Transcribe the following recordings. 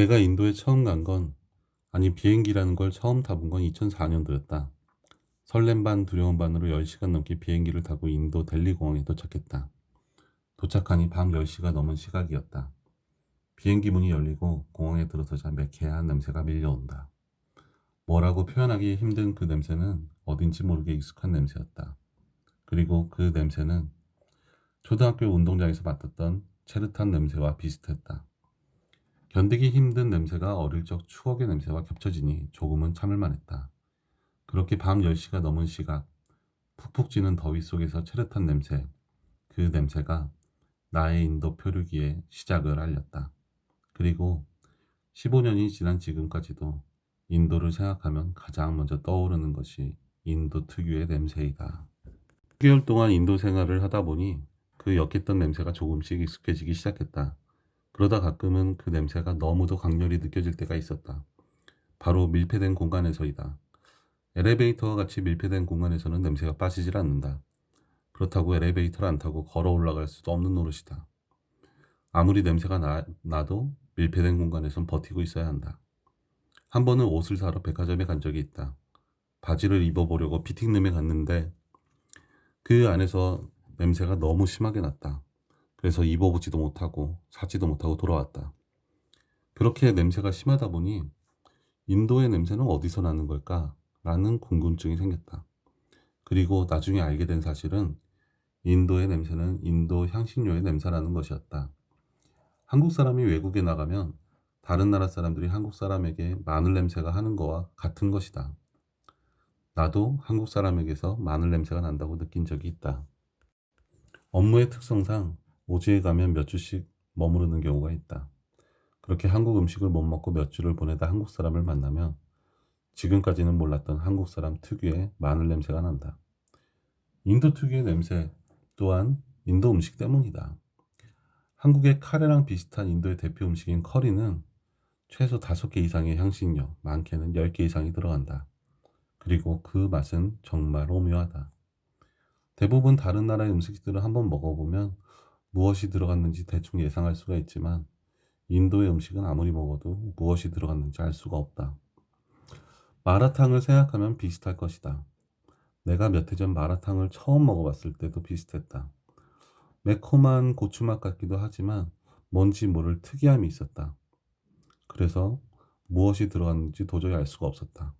내가 인도에 처음 간 건, 아니 비행기라는 걸 처음 타본 건 2004년도였다. 설렘 반 두려움 반으로 10시간 넘게 비행기를 타고 인도 델리 공항에 도착했다. 도착하니 밤 10시가 넘은 시각이었다. 비행기 문이 열리고 공항에 들어서자 매캐한 냄새가 밀려온다. 뭐라고 표현하기 힘든 그 냄새는 어딘지 모르게 익숙한 냄새였다. 그리고 그 냄새는 초등학교 운동장에서 맡았던 체르탄 냄새와 비슷했다. 견디기 힘든 냄새가 어릴 적 추억의 냄새와 겹쳐지니 조금은 참을만 했다. 그렇게 밤 10시가 넘은 시각, 푹푹 찌는 더위 속에서 체르탄 냄새, 그 냄새가 나의 인도 표류기의 시작을 알렸다. 그리고 15년이 지난 지금까지도 인도를 생각하면 가장 먼저 떠오르는 것이 인도 특유의 냄새이다. 6개월 동안 인도 생활을 하다 보니 그 역했던 냄새가 조금씩 익숙해지기 시작했다. 그러다 가끔은 그 냄새가 너무도 강렬히 느껴질 때가 있었다. 바로 밀폐된 공간에서이다. 엘리베이터와 같이 밀폐된 공간에서는 냄새가 빠지질 않는다. 그렇다고 엘리베이터를 안 타고 걸어 올라갈 수도 없는 노릇이다. 아무리 냄새가 나, 나도 밀폐된 공간에선 버티고 있어야 한다. 한 번은 옷을 사러 백화점에 간 적이 있다. 바지를 입어보려고 피팅룸에 갔는데 그 안에서 냄새가 너무 심하게 났다. 그래서 입어보지도 못하고 사지도 못하고 돌아왔다. 그렇게 냄새가 심하다 보니 인도의 냄새는 어디서 나는 걸까? 라는 궁금증이 생겼다. 그리고 나중에 알게 된 사실은 인도의 냄새는 인도 향신료의 냄새라는 것이었다. 한국 사람이 외국에 나가면 다른 나라 사람들이 한국 사람에게 마늘 냄새가 하는 거와 같은 것이다. 나도 한국 사람에게서 마늘 냄새가 난다고 느낀 적이 있다. 업무의 특성상 오지에 가면 몇 주씩 머무르는 경우가 있다. 그렇게 한국 음식을 못 먹고 몇 주를 보내다 한국 사람을 만나면 지금까지는 몰랐던 한국 사람 특유의 마늘 냄새가 난다. 인도 특유의 냄새 또한 인도 음식 때문이다. 한국의 카레랑 비슷한 인도의 대표 음식인 커리는 최소 5개 이상의 향신료, 많게는 10개 이상이 들어간다. 그리고 그 맛은 정말 오묘하다. 대부분 다른 나라의 음식들을 한번 먹어보면 무엇이 들어갔는지 대충 예상할 수가 있지만 인도의 음식은 아무리 먹어도 무엇이 들어갔는지 알 수가 없다. 마라탕을 생각하면 비슷할 것이다. 내가 몇 해 전 마라탕을 처음 먹어봤을 때도 비슷했다. 매콤한 고추맛 같기도 하지만 뭔지 모를 특이함이 있었다. 그래서 무엇이 들어갔는지 도저히 알 수가 없었다.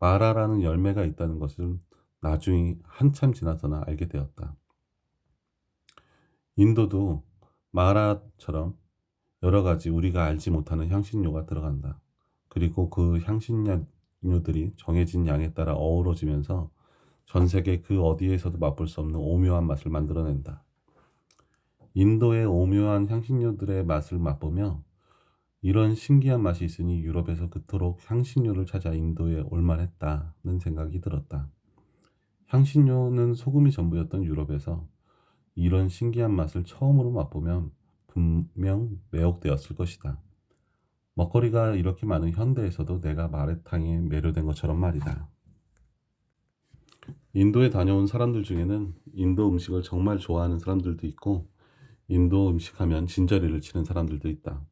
마라라는 열매가 있다는 것을 나중에 한참 지나서나 알게 되었다. 인도도 마라처럼 여러 가지 우리가 알지 못하는 향신료가 들어간다. 그리고 그 향신료들이 정해진 양에 따라 어우러지면서 전 세계 그 어디에서도 맛볼 수 없는 오묘한 맛을 만들어낸다. 인도의 오묘한 향신료들의 맛을 맛보며 이런 신기한 맛이 있으니 유럽에서 그토록 향신료를 찾아 인도에 올만 했다는 생각이 들었다. 향신료는 소금이 전부였던 유럽에서 이런 신기한 맛을 처음으로 맛보면 분명 매혹되었을 것이다. 먹거리가 이렇게 많은 현대에서도 내가 마라탕에 매료된 것처럼 말이다. 인도에 다녀온 사람들 중에는 인도 음식을 정말 좋아하는 사람들도 있고 인도 음식 하면 진저리를 치는 사람들도 있다.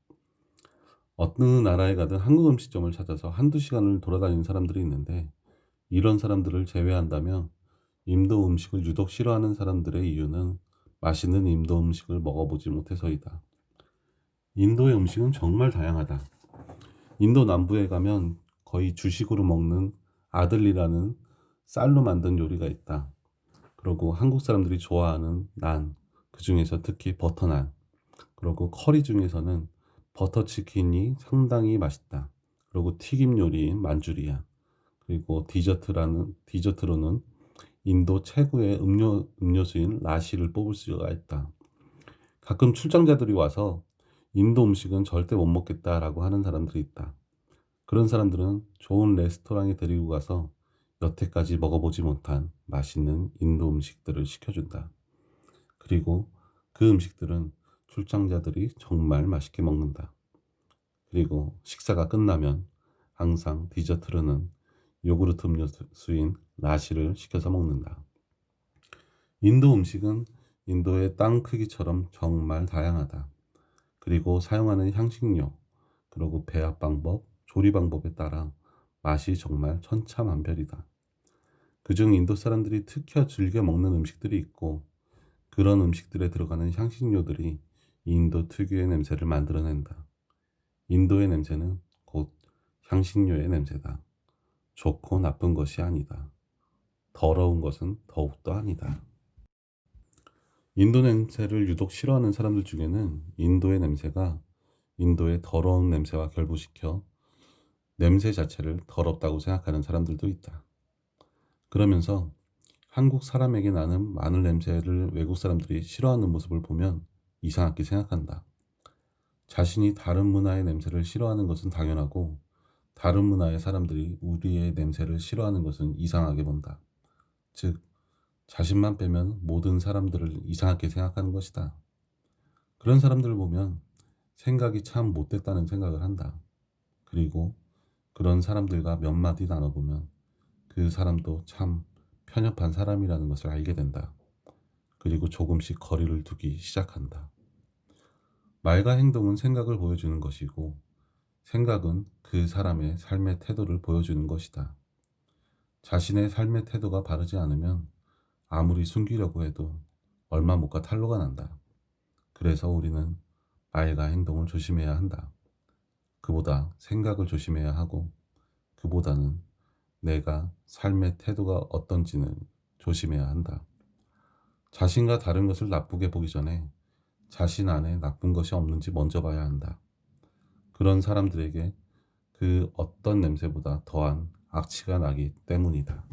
어느 나라에 가든 한국 음식점을 찾아서 한두 시간을 돌아다니는 사람들이 있는데 이런 사람들을 제외한다면 인도 음식을 유독 싫어하는 사람들의 이유는 맛있는 인도 음식을 먹어보지 못해서이다. 인도의 음식은 정말 다양하다. 인도 남부에 가면 거의 주식으로 먹는 아들리라는 쌀로 만든 요리가 있다. 그리고 한국 사람들이 좋아하는 난, 그 중에서 특히 버터난, 그리고 커리 중에서는 버터치킨이 상당히 맛있다. 그리고 튀김 요리인 만주리안, 그리고 디저트라는 디저트로는 인도 최고의 음료 음료수인 라시를 뽑을 수가 있다. 가끔 출장자들이 와서 인도 음식은 절대 못 먹겠다라고 하는 사람들이 있다. 그런 사람들은 좋은 레스토랑에 데리고 가서 여태까지 먹어보지 못한 맛있는 인도 음식들을 시켜준다. 그리고 그 음식들은 출장자들이 정말 맛있게 먹는다. 그리고 식사가 끝나면 항상 디저트로는 요구르트 음료수인 라시를 시켜서 먹는다. 인도 음식은 인도의 땅 크기처럼 정말 다양하다. 그리고 사용하는 향신료, 그리고 배합 방법, 조리 방법에 따라 맛이 정말 천차만별이다. 그중 인도 사람들이 특히 즐겨 먹는 음식들이 있고 그런 음식들에 들어가는 향신료들이 인도 특유의 냄새를 만들어낸다. 인도의 냄새는 곧 향신료의 냄새다. 좋고 나쁜 것이 아니다. 더러운 것은 더욱더 아니다. 인도 냄새를 유독 싫어하는 사람들 중에는 인도의 냄새가 인도의 더러운 냄새와 결부시켜 냄새 자체를 더럽다고 생각하는 사람들도 있다. 그러면서 한국 사람에게 나는 마늘 냄새를 외국 사람들이 싫어하는 모습을 보면 이상하게 생각한다. 자신이 다른 문화의 냄새를 싫어하는 것은 당연하고 다른 문화의 사람들이 우리의 냄새를 싫어하는 것은 이상하게 본다. 즉, 자신만 빼면 모든 사람들을 이상하게 생각하는 것이다. 그런 사람들을 보면 생각이 참 못됐다는 생각을 한다. 그리고 그런 사람들과 몇 마디 나눠보면 그 사람도 참 편협한 사람이라는 것을 알게 된다. 그리고 조금씩 거리를 두기 시작한다. 말과 행동은 생각을 보여주는 것이고 생각은 그 사람의 삶의 태도를 보여주는 것이다. 자신의 삶의 태도가 바르지 않으면 아무리 숨기려고 해도 얼마 못가 탄로가 난다. 그래서 우리는 말과 행동을 조심해야 한다. 그보다 생각을 조심해야 하고 그보다는 내가 삶의 태도가 어떤지는 조심해야 한다. 자신과 다른 것을 나쁘게 보기 전에 자신 안에 나쁜 것이 없는지 먼저 봐야 한다. 그런 사람들에게 그 어떤 냄새보다 더한 악취가 나기 때문이다.